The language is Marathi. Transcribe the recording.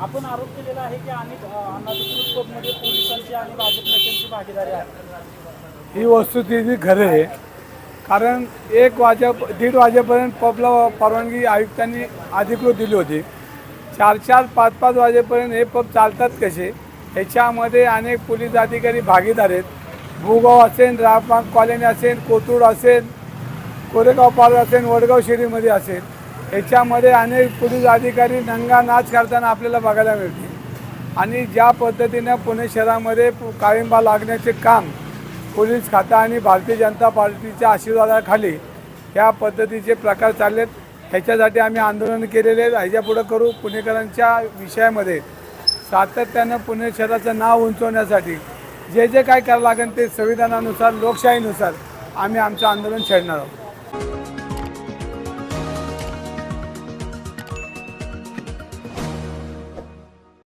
आपण आरोप केलेला आहे की अनेक अ, अनधिकृत पबमध्ये पोलिसांची आणि भाजप नेत्यांची भागीदारी आहे. ही वस्तुस्थिती खरे आहे कारण एक वाजे दीड वाजेपर्यंत पबला परवानगी आयुक्तांनी अधिकृत दिली होती. चार चार पाच पाच वाजेपर्यंत हे पब चालतात कसे? ह्याच्यामध्ये अनेक पोलीस अधिकारी भागीदार आहेत. भूगाव असेल रामबाग कॉलनी असेल कोथरूड असेल कोरेगाव पार्क असेल वडगाव शिरीमध्ये असेल. ह्याच्यामध्ये अनेक पोलीस अधिकारी नंगा नाच करताना आपल्याला बघायला मिळतील. आणि ज्या पद्धतीनं पुणे शहरामध्ये पु- काळिंबा लागण्याचे काम पोलीस खाता आणि भारतीय जनता पार्टीच्या आशीर्वादाखाली या पद्धतीचे प्रकार चाललेत ह्याच्यासाठी आम्ही आंदोलन केलेले ह्याच्यापुढं करू. पुणेकरांच्या विषयामध्ये सातत्यानं पुणे शहराचं नाव उंचवण्यासाठी जे जे काय करावं लागेल ते संविधानानुसार लोकशाहीनुसार आम्ही आमचं आंदोलन छेडणार आहोत.